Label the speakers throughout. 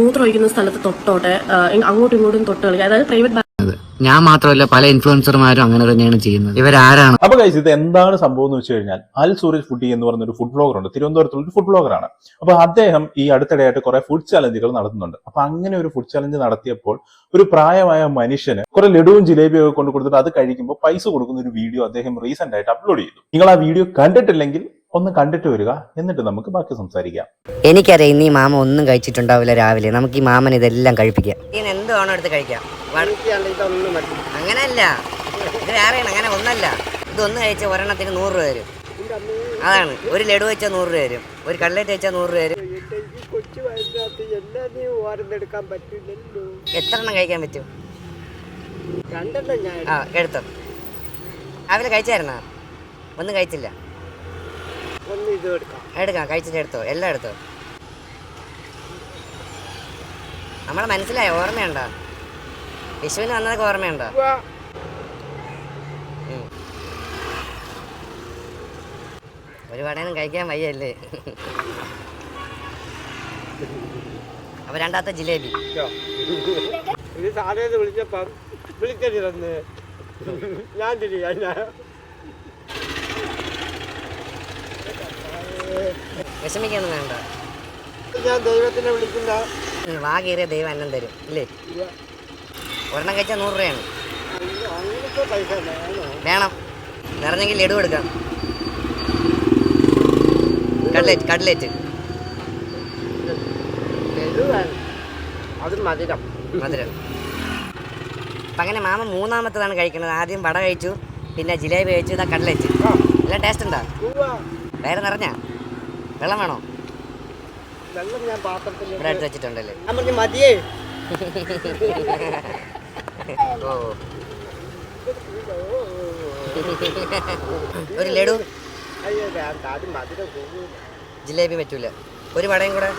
Speaker 1: മൂത്രം ഒഴിക്കുന്ന സ്ഥലത്ത് തൊട്ടോട്ടെ അങ്ങോട്ടും ഇങ്ങോട്ടും തൊട്ട് കളിക്കുക. അതായത് പ്രൈവറ്റ്
Speaker 2: ഞാൻ മാത്രമല്ല പല ഇൻഫ്ലുവൻസർമാരും അങ്ങനെ തന്നെയാണ് ചെയ്യുന്നത്. ഇവരാരാണ്?
Speaker 3: അപ്പൊ കഴിച്ച് ഇത് എന്താണ് സംഭവം എന്ന് വെച്ച് കഴിഞ്ഞാൽ അൽ സൂരജ് ഫുഡി എന്ന് പറഞ്ഞ ഒരു ഫുഡ് ബ്ലോഗർ ഉണ്ട്. തിരുവനന്തപുരത്തുള്ള ഒരു ഫുഡ് ബ്ലോഗറാണ് അപ്പൊ അദ്ദേഹം ഈ അടുത്തിടെയായിട്ട് കുറെ ഫുഡ് ചലഞ്ചുകൾ നടത്തുന്നുണ്ട്. അപ്പൊ അങ്ങനെ ഒരു ഫുഡ് ചലഞ്ച് നടത്തിയപ്പോൾ ഒരു പ്രായമായ മനുഷ്യന് കുറെ ലഡുവും ജിലേബിയും ഒക്കെ കൊണ്ട് കൊടുത്തിട്ട് അത് കഴിക്കുമ്പോൾ പൈസ കൊടുക്കുന്ന ഒരു വീഡിയോ അദ്ദേഹം റീസെന്റ് ആയിട്ട് അപ്ലോഡ് ചെയ്തു. നിങ്ങൾ ആ വീഡിയോ കണ്ടിട്ടില്ലെങ്കിൽ ഒന്ന് കണ്ടിട്ട് വരിക എന്നിട്ട് നമുക്ക് ബാക്കി സംസാരിക്കാം.
Speaker 2: എനിക്കറിയാം ഇന്ന് ഈ മാമ ഒന്നും കഴിച്ചിട്ടുണ്ടാവില്ല രാവിലെ. നമുക്ക് ഈ മാമൻ ഇതെല്ലാം കഴിപ്പിക്കാം. ഇതിന് എന്ത് വേണം എടുത്ത് കഴിക്കാം. അങ്ങനല്ല. ഇത് അങ്ങനെ ഒന്നല്ല. ഇതൊന്ന് കഴിച്ച ഒരെണ്ണത്തിന് നൂറ് രൂപ വരും അതാണ്. ഒരു ലഡു വെച്ചാൽ നൂറ് രൂപ വരും ഒരു കള്ളേറ്റ് വെച്ചാൽ നൂറ് രൂപ
Speaker 4: പറ്റില്ലല്ലോ
Speaker 2: എത്ര എണ്ണം കഴിക്കാൻ പറ്റും?
Speaker 4: രണ്ടെണ്ണം ഞാൻ
Speaker 2: ആ എടുത്തോ. രാവിലെ കഴിച്ചായിരുന്നാ? ഒന്നും കഴിച്ചില്ല.
Speaker 4: എടുക്കാം.
Speaker 2: കഴിച്ചിട്ട് എടുത്തോ എല്ലാം എടുത്തോ. നമ്മളെ മനസ്സിലായോ ഓർമ്മയുണ്ടോ? വിഷുവിന് വന്നതൊക്കെ ഓർമ്മയുണ്ടോ? ഒരു വടയൊന്നും കഴിക്കാൻ വയ്യല്ലേ? അപ്പൊ രണ്ടാമത്തെ ജിലേബി.
Speaker 4: ഇത് സാധനം വിളിച്ചപ്പം വിളിക്കരുതെന്ന്. ഞാൻ തിരിയാ
Speaker 2: വിഷമിക്കൊന്നും വേണ്ട.
Speaker 4: ഞാൻ ദൈവത്തിനെ
Speaker 2: വിളിക്കില്ല വാ കീറിയ ദൈവം അന്നം തരും ഇല്ലേ. ഒരെണ്ണം കഴിച്ചാൽ നൂറ് രൂപയാണ്.
Speaker 4: വേണം?
Speaker 2: നിറഞ്ഞെങ്കിൽ ലഡു എടുക്കാം കട്ലേറ്റ് കട്ലേറ്റ്
Speaker 4: അത് മധുരം.
Speaker 2: മധുരം. അപ്പം അങ്ങനെ മാമ മൂന്നാമത്തതാണ് കഴിക്കുന്നത്. ആദ്യം വട കഴിച്ചു പിന്നെ ജിലേബി കഴിച്ചു ഇതാ കട്ലേറ്റ് എല്ലാം ടേസ്റ്റ് ഉണ്ടോ? വേറെ നിറഞ്ഞ? വെള്ളം വേണോ?
Speaker 4: വെള്ളം ഞാൻ പാത്രത്തിൽ
Speaker 2: ഇവിടെ വെച്ചിട്ടുണ്ടല്ലേ?
Speaker 4: ഞാൻ പറഞ്ഞു മതിയേ.
Speaker 2: ഓ. ഒരു ലഡു?
Speaker 4: അയ്യോ വേണ്ട അത് മധുരം
Speaker 2: ജിലേബി പറ്റൂല. ഒരു വടയും കൂടെ?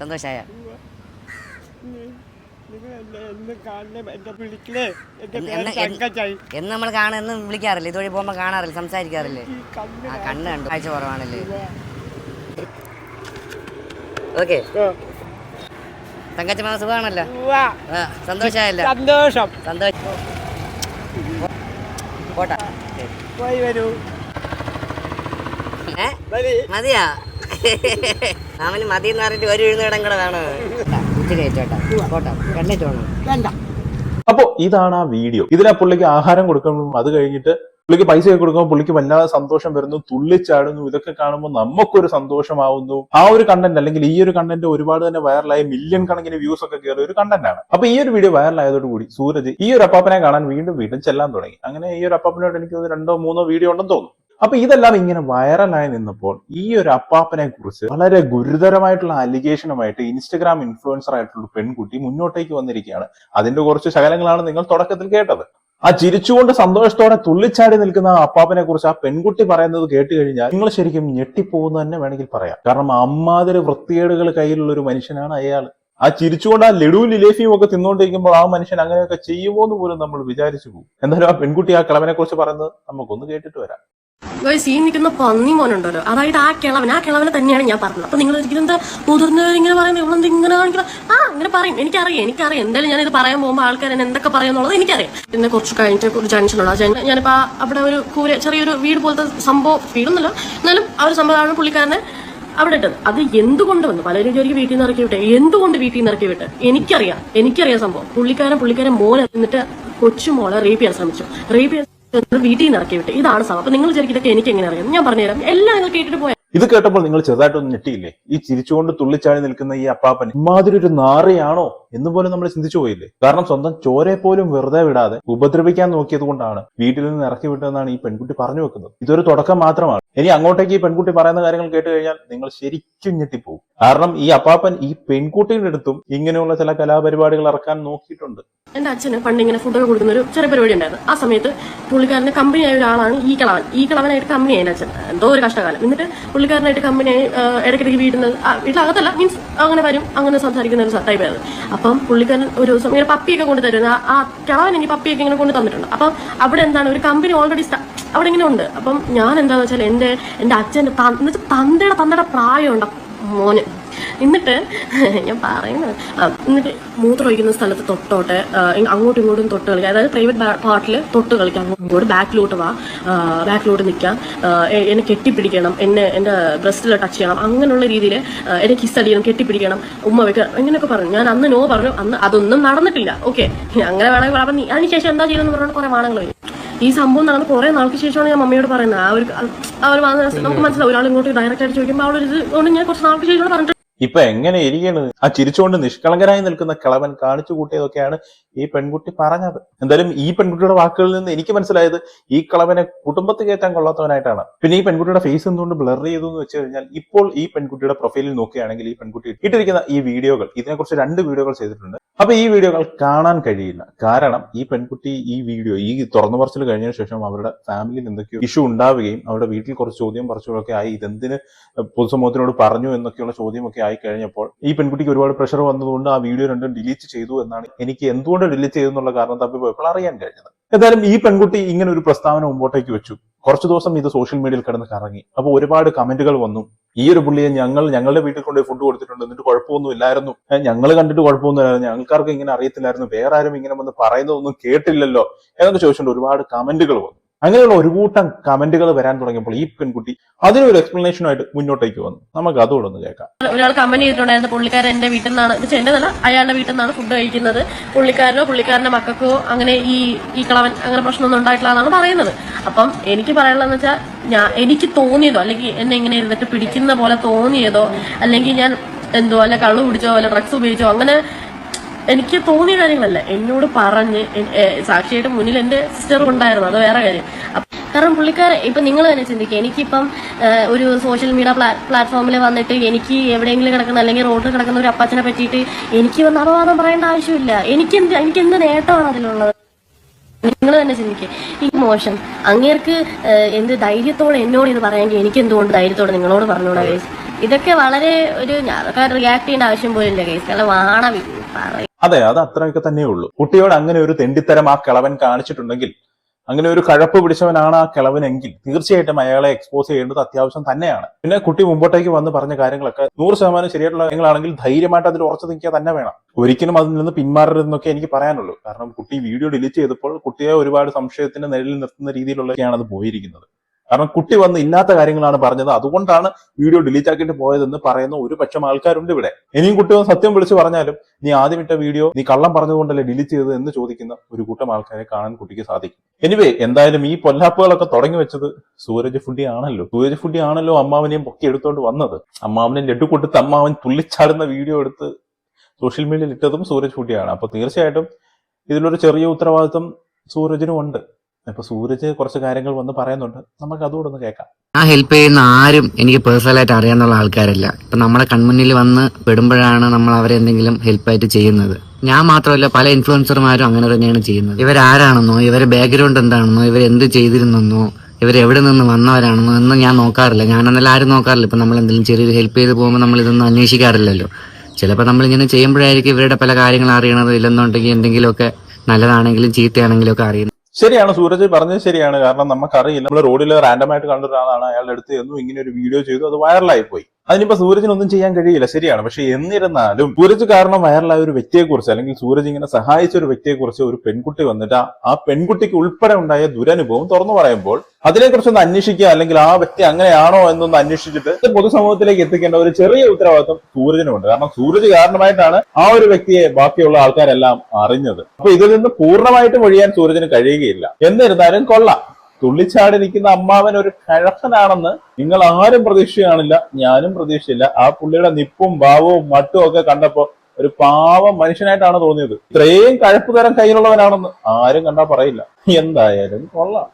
Speaker 2: സന്തോഷായ?
Speaker 4: എന്നെ
Speaker 2: നമ്മൾ കാണുന്ന വിളിക്കാറില്ലേ? ഇതുവഴി പോകുമ്പോൾ കാണാറില്ല? സംസാരിക്കാറില്ലേ? ആ കണ്ണ് കണ്ടു. കാഴ്ച കുറവാണല്ലേ? ഓക്കെ. തങ്കച്ച മാമ സുഖമാണല്ലോ? സന്തോഷമായല്ലോ?
Speaker 4: സന്തോഷം.
Speaker 2: സന്തോഷം പോട്ടെ.
Speaker 4: പോയി വരൂ.
Speaker 2: മതിയാ? മാമന് മതി എന്ന് പറഞ്ഞിട്ട് ഒരു എഴുന്ന ഇടം കൂടെ വേണോ? പോട്ടാ. വേണം
Speaker 4: വേണ്ട.
Speaker 3: അപ്പോ ഇതാണ് ആ വീഡിയോ. ഇതിലാ പുള്ളിക്ക് ആഹാരം കൊടുക്കുമ്പോൾ അത് കഴിഞ്ഞിട്ട് പുള്ളിക്ക് പൈസ ഒക്കെ കൊടുക്കുമ്പോൾ പുള്ളിക്ക് വല്ലാതെ സന്തോഷം വരുന്നു തുള്ളിച്ചാടുന്നു ഇതൊക്കെ കാണുമ്പോൾ നമുക്കൊരു സന്തോഷമാവുന്നു. ആ ഒരു കണ്ടന്റ് അല്ലെങ്കിൽ ഈ ഒരു കണ്ടന്റ് ഒരുപാട് തന്നെ വൈറലായി മില്യൺ കണക്കിന് വ്യൂസ് ഒക്കെ കയറിയ ഒരു കണ്ടന്റ് ആണ്. അപ്പൊ ഈ ഒരു വീഡിയോ വൈറലായതോടുകൂടി സൂരജ് ഈ ഒരു അപ്പാപ്പനെ കാണാൻ വീണ്ടും വീണ്ടും ചെല്ലാൻ തുടങ്ങി. അങ്ങനെ ഈ ഒരു അപ്പാപ്പനോട് എനിക്ക് രണ്ടോ മൂന്നോ വീഡിയോ ഉണ്ടെന്ന് തോന്നുന്നു. അപ്പൊ ഇതെല്ലാം ഇങ്ങനെ വൈറലായി നിന്നപ്പോൾ ഈ ഒരു അപ്പാപ്പനെ കുറിച്ച് വളരെ ഗുരുതരമായിട്ടുള്ള അലിഗേഷനുമായിട്ട് ഇൻസ്റ്റഗ്രാം ഇൻഫ്ലുവൻസർ ആയിട്ടുള്ള പെൺകുട്ടി മുന്നോട്ടേക്ക് വന്നിരിക്കുകയാണ്. അതിന്റെ കുറച്ച് ശകലങ്ങളാണ് നിങ്ങൾ തുടക്കത്തിൽ കേട്ടത്. ആ ചിരിച്ചുകൊണ്ട് സന്തോഷത്തോടെ തുള്ളിച്ചാടി നിൽക്കുന്ന ആ അപ്പാപ്പനെ കുറിച്ച് ആ പെൺകുട്ടി പറയുന്നത് കേട്ട് കഴിഞ്ഞാൽ നിങ്ങൾ ശരിക്കും ഞെട്ടിപ്പോകുന്നു തന്നെ വേണമെങ്കിൽ പറയാം. കാരണം അമ്മാതിരി വൃത്തികേടുകൾ കയ്യിലുള്ള ഒരു മനുഷ്യനാണ് അയാൾ. ആ ചിരിച്ചുകൊണ്ട് ആ ലഡുവും ലിലേഫിയും ഒക്കെ തിന്നുകൊണ്ടിരിക്കുമ്പോൾ ആ മനുഷ്യൻ അങ്ങനെയൊക്കെ ചെയ്യുമോ എന്ന് പോലും നമ്മൾ വിചാരിച്ചു പോകും. എന്തായാലും ആ പെൺകുട്ടി ആ കിളവനെ കുറിച്ച് പറയുന്നത് നമുക്കൊന്ന് കേട്ടിട്ട് വരാം.
Speaker 1: ഈ നിൽക്കുന്ന പന്നി മോനുണ്ടല്ലോ. അതായത് ആ കിളവൻ. ആ കിളവനെ തന്നെയാണ് ഞാൻ പറഞ്ഞത്. അപ്പൊ നിങ്ങൾ ഇതെന്താ മുതിർന്നവർ ഇങ്ങനെ പറയുന്നത്? എന്താ ഇങ്ങനെ കാണിക്കണം? ആ അങ്ങനെ പറയും. എനിക്കറിയാം എനിക്കറിയാം. എന്തായാലും ഞാനിത് പറയാൻ പോകുമ്പോൾ ആൾക്കാർ എന്നെ എന്തൊക്കെ പറയുന്നുള്ളത് എനിക്കറിയാം. പിന്നെ കുറച്ച് കഴിഞ്ഞിട്ട് ഒരു ജംഗ്ഷനുള്ള ജംഗ്ഷൻ ഞാനിപ്പോ അവിടെ ഒരു കൂര ചെറിയൊരു വീട് പോലത്തെ സംഭവം വീടൊന്നുമല്ല. എന്നാലും ആ ഒരു സംഭവമാണ് പുള്ളിക്കാരനെ അവിടെ ഇട്ടത്. അത് എന്തുകൊണ്ട് വന്നു? പലരും വിചാരിക്കും വീട്ടിൽ നിന്ന് ഇറക്കി വിട്ടെ. എന്തുകൊണ്ട് വീട്ടിൽ നിന്ന് ഇറക്കി വിട്ട്? എനിക്കറിയാം. എനിക്കറിയാം സംഭവം. പുള്ളിക്കാരൻ പുള്ളിക്കാരൻ മോനെ എന്നിട്ട് കൊച്ചുമോളെ റേപ്പ് ചെയ്യാൻ ശ്രമിച്ചു. റേപ്പ് ചെയ്യാൻ വീട്ടിൽ നിന്ന് ഇറക്കി വിട്ട്. ഇതാണ് സംഭവം അപ്പൊ നിങ്ങൾ വിചാരിക്കും ഇതൊക്കെ എനിക്ക് എങ്ങനെ അറിയാം? ഞാൻ പറഞ്ഞുതരാം എല്ലാം നിങ്ങൾ കേട്ടിട്ട് പോയാൽ
Speaker 3: ഇത് കേട്ടപ്പോൾ നിങ്ങൾ ചെറുതായിട്ടൊന്ന് ഞെട്ടിയില്ലേ? ഈ ചിരിച്ചുകൊണ്ട് തുള്ളിച്ചാടി നിൽക്കുന്ന ഈ അപ്പാപ്പൻ ഇമാതിരി ഒരു നാറിയാണോ എന്ന് പോലും നമ്മൾ ചിന്തിച്ചു പോയില്ലേ? കാരണം സ്വന്തം ചോരെ പോലും വെറുതെ വിടാതെ ഉപദ്രവിക്കാൻ നോക്കിയത് കൊണ്ടാണ് വീട്ടിൽ നിന്ന് ഇറക്കി വിട്ടതെന്നാണ് ഈ പെൺകുട്ടി പറഞ്ഞു വെക്കുന്നത്. ഇതൊരു തുടക്കം മാത്രമാണ്. ഇനി അങ്ങോട്ടേക്ക് ഈ പെൺകുട്ടി പറയുന്ന കാര്യങ്ങൾ കേട്ട് കഴിഞ്ഞാൽ നിങ്ങൾ ശരിക്കും ഞെട്ടിപ്പോകും കാരണം ഈ അപ്പാപ്പൻ ഈ പെൺകുട്ടിയുടെ അടുത്തും ഇങ്ങനെയുള്ള ചില കലാപരിപാടികൾ ഇറക്കാൻ നോക്കിയിട്ടുണ്ട്.
Speaker 1: എന്റെ അച്ഛന് പണ്ട് ഇങ്ങനെ ഫുഡൊക്കെ കൊടുക്കുന്ന ഒരു ചെറിയ പരിപാടി ഉണ്ടായിരുന്നു. ആ സമയത്ത് പുള്ളിക്കാരന്റെ കമ്പനിയായ ഒരാളാണ് ഈ കളവൻ. ഈ കളവനായിട്ട് കമ്പനി ആയി അച്ഛൻ. എന്തോ ഒരു കഷ്ടകാലം. എന്നിട്ട് പുള്ളിക്കാരനായിട്ട് കമ്പനി ആയി ആ, ഇടയ്ക്കിടയ്ക്ക് വീട്ടിൽ വീട്ടിലകത്തല്ല മീൻസ് അങ്ങനെ വരും. അങ്ങനെ സംസാരിക്കുന്ന ഒരു ടൈപ്പ് ആയിരുന്നു. അപ്പം പുള്ളിക്കാരൻ ഒരു ദിവസം ഇങ്ങനെ പപ്പിയൊക്കെ കൊണ്ട് തരുന്നത് ആ കിളവൻ എനിക്ക് പപ്പിയൊക്കെ ഇങ്ങനെ കൊണ്ട് തന്നിട്ടുണ്ട്. അപ്പം അവിടെ എന്താണ്? ഒരു കമ്പനി ഓൾറെഡി അവിടെ ഇങ്ങനെ ഉണ്ട്. അപ്പം ഞാൻ എന്താന്ന് വെച്ചാൽ എന്റെ എന്റെ അച്ഛന്റെ എന്നുവെച്ചാൽ തന്തയുടെ തന്തയുടെ പ്രായമുണ്ട്. മോന്. എന്നിട്ട് ഞാൻ പറയുന്നത് എന്നിട്ട് മൂത്രം ഒഴിക്കുന്ന സ്ഥലത്ത് തൊട്ടോട്ടെ അങ്ങോട്ടും ഇങ്ങോട്ടും തൊട്ട് കളിക്കുക അതായത് പ്രൈവറ്റ് പാർട്ടിൽ തൊട്ട് കളിക്കാം അങ്ങോട്ടും ഇങ്ങോട്ട് ബാക്കിലോട്ട് വാ ബാക്കിലോട്ട് നിൽക്കാം. എന്നെ കെട്ടിപ്പിടിക്കണം എന്നെ എന്റെ ബ്രസ്റ്റിൽ ടച്ച് ചെയ്യണം അങ്ങനെയുള്ള രീതിയിൽ എന്നെ കിസ് അടിക്കണം കെട്ടിപ്പിടിക്കണം ഉമ്മ വെക്കുക ഇങ്ങനെയൊക്കെ പറഞ്ഞു. ഞാൻ അന്ന് നോ പറഞ്ഞു അന്ന് അതൊന്നും നടന്നിട്ടില്ല. ഓക്കെ അങ്ങനെ വേണമെങ്കിൽ അതിനുശേഷം എന്താ ചെയ്തെന്ന് പറഞ്ഞാൽ കുറേ വാണങ്ങൾ വരും. ഈ സംഭവം നടന്ന് കുറെ നാൾക്ക് ശേഷമാണ് ഞാൻ മമ്മിയോട് പറയുന്നത്. ആ ഒരു ആ ഒരു വന്ന നമുക്ക് മനസ്സിലാവും. ഒരാൾ ഇങ്ങോട്ട് ഡയറക്റ്റ് ആയിട്ട് ചോദിക്കുമ്പോൾ അവളൊരു ഇത് കൊണ്ട് ഞാൻ കുറച്ച് നാൾക്ക് ശേഷം പറഞ്ഞിട്ട്
Speaker 3: ഇപ്പൊ എങ്ങനെ ഇരിക്കണത് ആ ചിരിച്ചുകൊണ്ട് നിഷ്കളങ്കരായി നിൽക്കുന്ന കിളവൻ കാണിച്ചു കൂട്ടിയതൊക്കെയാണ് ഈ പെൺകുട്ടി പറഞ്ഞത്. എന്തായാലും ഈ പെൺകുട്ടിയുടെ വാക്കുകളിൽ നിന്ന് എനിക്ക് മനസ്സിലായത് ഈ കിളവനെ കുടുംബത്തിൽ കയറ്റാൻ കൊള്ളാത്തവനായിട്ടാണ്. പിന്നെ ഈ പെൺകുട്ടിയുടെ ഫേസ് എന്തുകൊണ്ട് ബ്ലർ ചെയ്തു എന്ന് വെച്ച് കഴിഞ്ഞാൽ ഇപ്പോൾ ഈ പെൺകുട്ടിയുടെ പ്രൊഫൈലിൽ നോക്കുകയാണെങ്കിൽ ഈ പെൺകുട്ടി ഇട്ടിരിക്കുന്ന ഈ വീഡിയോകൾ ഇതിനെക്കുറിച്ച് രണ്ട് വീഡിയോകൾ ചെയ്തിട്ടുണ്ട്. അപ്പൊ ഈ വീഡിയോകൾ കാണാൻ കഴിയില്ല. കാരണം ഈ പെൺകുട്ടി ഈ വീഡിയോ ഈ തുറന്നു പറച്ചിൽ കഴിഞ്ഞതിന് ശേഷം അവരുടെ ഫാമിലിയിൽ എന്തൊക്കെയോ ഇഷ്യൂ ഉണ്ടാവുകയും അവരുടെ വീട്ടിൽ കുറച്ച് ചോദ്യം പറച്ചുകളൊക്കെ ആയി ഇതെന്തിന് പൊതുസമൂഹത്തിനോട് പറഞ്ഞു എന്നൊക്കെയുള്ള ചോദ്യമൊക്കെ ആയി കഴിഞ്ഞപ്പോൾ ഈ പെൺകുട്ടിക്ക് ഒരുപാട് പ്രഷർ വന്നതുകൊണ്ട് ആ വീഡിയോ രണ്ടും ഡിലീറ്റ് ചെയ്തു എന്നാണ് എനിക്ക് എന്തുകൊണ്ട് ഡിലീറ്റ് ചെയ്തു എന്നുള്ള കാരണം തപ്പി പോയപ്പോൾ അറിയാൻ കഴിഞ്ഞത്. എന്തായാലും ഈ പെൺകുട്ടി ഇങ്ങനെ ഒരു പ്രസ്താവന മുമ്പോട്ടേക്ക് വെച്ചു. കുറച്ചു ദിവസം ഇത് സോഷ്യൽ മീഡിയയിൽ കിടന്ന് കറങ്ങി. അപ്പോൾ ഒരുപാട് കമന്റുകൾ വന്നു. ഈ ഒരു പുള്ളിയെ ഞങ്ങൾ ഞങ്ങളുടെ വീട്ടിൽ കൊണ്ടുപോയി ഫുഡ് കൊടുത്തിട്ടുണ്ട്. എന്നിട്ട് കുഴപ്പമൊന്നും ഇല്ലായിരുന്നു. ഞങ്ങൾ കണ്ടിട്ട് കുഴപ്പമൊന്നും ഇല്ലായിരുന്നു. ഞങ്ങൾക്കാർക്ക് ഇങ്ങനെ അറിയത്തില്ലായിരുന്നു. വേറെ ആരും ഇങ്ങനെ വന്ന് പറയുന്നതൊന്നും കേട്ടില്ലല്ലോ എന്നൊക്കെ ചോദിച്ചുകൊണ്ട് ഒരുപാട് കമന്റുകൾ വന്നു. അങ്ങനെയുള്ള ഒരു കൂട്ടം കമന്റുകൾ വരാൻ തുടങ്ങിയപ്പോൾ ഈ പെൺകുട്ടി അതിനൊരു എക്സ്പ്ലനേഷനുമായിട്ട് മുന്നോട്ടേക്ക് വന്നു. നമുക്ക് അതുകൂടെ ഒന്ന് കേൾക്കാം.
Speaker 1: ഒരാൾ കമന്റ് ചെയ്തിട്ടുണ്ടായിരുന്നു പുള്ളിക്കാരൻ എന്റെ വീട്ടിൽ നിന്നാണ്. ഇത് എന്റേതല്ല അയാളുടെ വീട്ടിൽ നിന്നാണ് ഫുഡ് കഴിക്കുന്നത്. പുള്ളിക്കാരനോ പുള്ളിക്കാരന്റെ മക്കൾക്കോ അങ്ങനെ ഈ ഈ കളവൻ അങ്ങനെ പ്രശ്നമൊന്നും ഉണ്ടായിട്ടില്ല എന്നാണ് പറയുന്നത്. അപ്പം എനിക്ക് പറയാനുള്ളതെന്ന് വെച്ചാൽ ഞാൻ എനിക്ക് തോന്നിയതോ അല്ലെങ്കിൽ എന്നെ ഇങ്ങനെ ഇരുന്നിട്ട് പിടിക്കുന്ന പോലെ തോന്നിയതോ അല്ലെങ്കിൽ ഞാൻ എന്തോ അല്ല കള്ളു കുടിച്ചോ അല്ല ഡ്രഗ്സ് ഉപയോഗിച്ചോ അങ്ങനെ എനിക്ക് തോന്നിയ കാര്യങ്ങളല്ല. എന്നോട് പറഞ്ഞ് സാക്ഷിയായിട്ട് മുന്നിൽ എന്റെ സിസ്റ്റർ ഉണ്ടായിരുന്നു. അത് വേറെ കാര്യം. കാരണം പുള്ളിക്കാരെ ഇപ്പൊ നിങ്ങൾ തന്നെ ചിന്തിക്കുക എനിക്കിപ്പം ഒരു സോഷ്യൽ മീഡിയ പ്ലാറ്റ്ഫോമിൽ വന്നിട്ട് എനിക്ക് എവിടെയെങ്കിലും കിടക്കുന്ന അല്ലെങ്കിൽ റോഡിൽ കിടക്കുന്ന ഒരു അപ്പച്ചനെ പറ്റിയിട്ട് എനിക്ക് വന്ന് അപവാദം പറയേണ്ട ആവശ്യമില്ല. എനിക്ക് എന്ത് എനിക്ക് എന്ത് നേട്ടമാണ് അതിലുള്ളത്? നിങ്ങൾ തന്നെ ചിന്തിക്കുക ഈ മോശം. അങ്ങേർക്ക് എന്ത് ധൈര്യത്തോടെ എന്നോട് ഇത് പറയാമെങ്കിൽ എനിക്ക് എന്തുകൊണ്ട് ധൈര്യത്തോടെ നിങ്ങളോട് പറഞ്ഞോളാം കേസ് ഇതൊക്കെ വളരെ ഒരു ഞാൻ റിയാക്ട് ചെയ്യേണ്ട ആവശ്യം പോലും ഇല്ല കേസ് കാരണം വാണ
Speaker 3: അതെ അത് അത്രയൊക്കെ തന്നെ ഉള്ളൂ. കുട്ടിയോട് അങ്ങനെ ഒരു തെണ്ടിത്തരം ആ കിളവൻ കാണിച്ചിട്ടുണ്ടെങ്കിൽ അങ്ങനെ ഒരു കഴപ്പ് പിടിച്ചവനാണ് ആ കിളവനെങ്കിൽ തീർച്ചയായിട്ടും അയാളെ എക്സ്പോസ് ചെയ്യേണ്ടത് അത്യാവശ്യം തന്നെയാണ്. പിന്നെ കുട്ടി മുമ്പോട്ടേക്ക് വന്ന് പറഞ്ഞ കാര്യങ്ങളൊക്കെ നൂറ് ശതമാനം ശരിയായിട്ടുള്ള കാര്യങ്ങളാണെങ്കിൽ ധൈര്യമായിട്ട് അതിൽ ഉറച്ചു നിൽക്കുക തന്നെ വേണം. ഒരിക്കലും അതിൽ നിന്ന് പിന്മാറരുതെന്നൊക്കെ എനിക്ക് പറയാനുള്ളൂ. കാരണം കുട്ടി വീഡിയോ ഡിലീറ്റ് ചെയ്തപ്പോൾ കുട്ടിയെ ഒരുപാട് സംശയത്തിന്റെ നിഴലിൽ നിർത്തുന്ന രീതിയിലുള്ളതൊക്കെയാണ് അത് പോയിരിക്കുന്നത്. കാരണം കുട്ടി വന്ന് ഇല്ലാത്ത കാര്യങ്ങളാണ് പറഞ്ഞത്. അതുകൊണ്ടാണ് വീഡിയോ ഡിലീറ്റ് ആക്കിയിട്ട് പോയതെന്ന് പറയുന്ന ഒരു പക്ഷം ആൾക്കാരുണ്ട് ഇവിടെ. ഇനിയും കുട്ടി വന്ന് സത്യം വിളിച്ച് പറഞ്ഞാലും നീ ആദ്യം ഇട്ട വീഡിയോ നീ കള്ളം പറഞ്ഞതുകൊണ്ടല്ലേ ഡിലീറ്റ് ചെയ്തത് എന്ന് ചോദിക്കുന്ന ഒരു കൂട്ടം ആൾക്കാരെ കാണാൻ കുട്ടിക്ക് സാധിക്കും. എനിവേ എന്തായാലും ഈ പൊല്ലാപ്പുകളൊക്കെ തുടങ്ങി വെച്ചത് സൂരജ് ഫുഡി ആണല്ലോ സൂരജ് ഫുഡി ആണല്ലോ അമ്മാവനെയും പൊക്കി എടുത്തോണ്ട് വന്നത്. അമ്മാവനെ ലഡു കൊടുത്ത് അമ്മാവൻ തുള്ളിച്ചാടുന്ന വീഡിയോ എടുത്ത് സോഷ്യൽ മീഡിയയിൽ ഇട്ടതും സൂരജ് ഫുഡിയാണ്. അപ്പൊ തീർച്ചയായിട്ടും ഇതിലൊരു ചെറിയ ഉത്തരവാദിത്വം സൂരജിനും ഉണ്ട് അപ്പൊ സൂരജ് കുറച്ച് കാര്യങ്ങൾ വന്ന് പറയുന്നുണ്ട്. നമുക്ക് അതുകൂടെ ഒന്ന് കേൾക്കാം.
Speaker 5: ആ ഹെൽപ്പ് ചെയ്യുന്ന ആരും എനിക്ക് പേഴ്സണലായിട്ട് അറിയാന്നുള്ള ആൾക്കാരല്ല. ഇപ്പൊ നമ്മളെ കൺമുന്നിൽ വന്ന് പെടുമ്പോഴാണ് നമ്മൾ അവരെ എന്തെങ്കിലും ഹെൽപ്പായിട്ട് ചെയ്യുന്നത്. ഞാൻ മാത്രമല്ല പല ഇൻഫ്ലുവൻസർമാരും അങ്ങനെ തന്നെയാണ് ചെയ്യുന്നത്. ഇവരാരാണെന്നോ ഇവരെ ബാക്ക്ഗ്രൗണ്ട് എന്താണെന്നോ ഇവർ എന്ത് ചെയ്തിരുന്നെന്നോ ഇവർ എവിടെ നിന്ന് വന്നവരാണെന്നോ എന്ന് ഞാൻ നോക്കാറില്ല. ഞാനെന്നല്ല ആരും നോക്കാറില്ല. ഇപ്പൊ നമ്മൾ എന്തെങ്കിലും ചെറിയൊരു ഹെൽപ്പ് ചെയ്ത് പോകുമ്പോൾ നമ്മൾ ഇതൊന്നും അന്വേഷിക്കാറില്ലല്ലോ. ചിലപ്പോൾ നമ്മൾ ഇങ്ങനെ ചെയ്യുമ്പോഴായിരിക്കും ഇവരുടെ പല കാര്യങ്ങൾ അറിയണത് ഇല്ലെന്നുണ്ടെങ്കിൽ എന്തെങ്കിലുമൊക്കെ നല്ലതാണെങ്കിലും ചീത്തയാണെങ്കിലും ഒക്കെ അറിയുന്നത്.
Speaker 3: ശരിയാണ് സൂരജ് പറഞ്ഞത് ശരിയാണ്. കാരണം നമുക്കറിയില്ല. നമ്മൾ റോഡിൽ റാൻഡമായിട്ട് ആയിട്ട് അയാളുടെ അടുത്ത് എന്നും ഇങ്ങനെ ഒരു വീഡിയോ ചെയ്തു. അത് വൈറലായി പോയി. അതിനിപ്പോ സൂരജിനൊന്നും ചെയ്യാൻ കഴിയില്ല. ശരിയാണ്. പക്ഷെ എന്നിരുന്നാലും സൂരജ് കാരണം വൈറലായ ഒരു വ്യക്തിയെ കുറിച്ച് അല്ലെങ്കിൽ സൂരജ് ഇങ്ങനെ സഹായിച്ച ഒരു വ്യക്തിയെക്കുറിച്ച് ഒരു പെൺകുട്ടി വന്നിട്ട് ആ- പെൺകുട്ടിക്ക് ഉൾപ്പെടെ ഉണ്ടായ ദുരനുഭവം തുറന്നു പറയുമ്പോൾ അതിനെക്കുറിച്ചൊന്ന് അന്വേഷിക്കുക അല്ലെങ്കിൽ ആ വ്യക്തി അങ്ങനെയാണോ എന്നൊന്ന് അന്വേഷിച്ചിട്ട് പൊതുസമൂഹത്തിലേക്ക് എത്തിക്കേണ്ട ഒരു ചെറിയ ഉത്തരവാദിത്വം സൂരജിനുണ്ട് കാരണം സൂരജ് കാരണമായിട്ടാണ് ആ ഒരു വ്യക്തിയെ ബാക്കിയുള്ള ആൾക്കാരെല്ലാം അറിഞ്ഞത്. അപ്പൊ ഇതിൽ നിന്ന് പൂർണമായിട്ടും ഒഴിയാൻ സൂരജിന് കഴിയുകയില്ല. എന്നിരുന്നാലും കൊള്ളാം. തുള്ളിച്ചാടി നിൽക്കുന്ന അമ്മാവൻ ഒരു കഴക്കനാണെന്ന് നിങ്ങൾ ആരും പ്രതീക്ഷിക്കുകയാണില്ല. ഞാനും പ്രതീക്ഷയില്ല ആ പുള്ളിയുടെ നിപ്പും ഭാവവും മട്ടും ഒക്കെ കണ്ടപ്പോ ഒരു പാവം മനുഷ്യനായിട്ടാണ് തോന്നിയത്. ഇത്രയും കഴപ്പ് തരം കയ്യിലുള്ളവനാണെന്ന് ആരും കണ്ടാ പറയില്ല. എന്തായാലും കൊള്ളാം.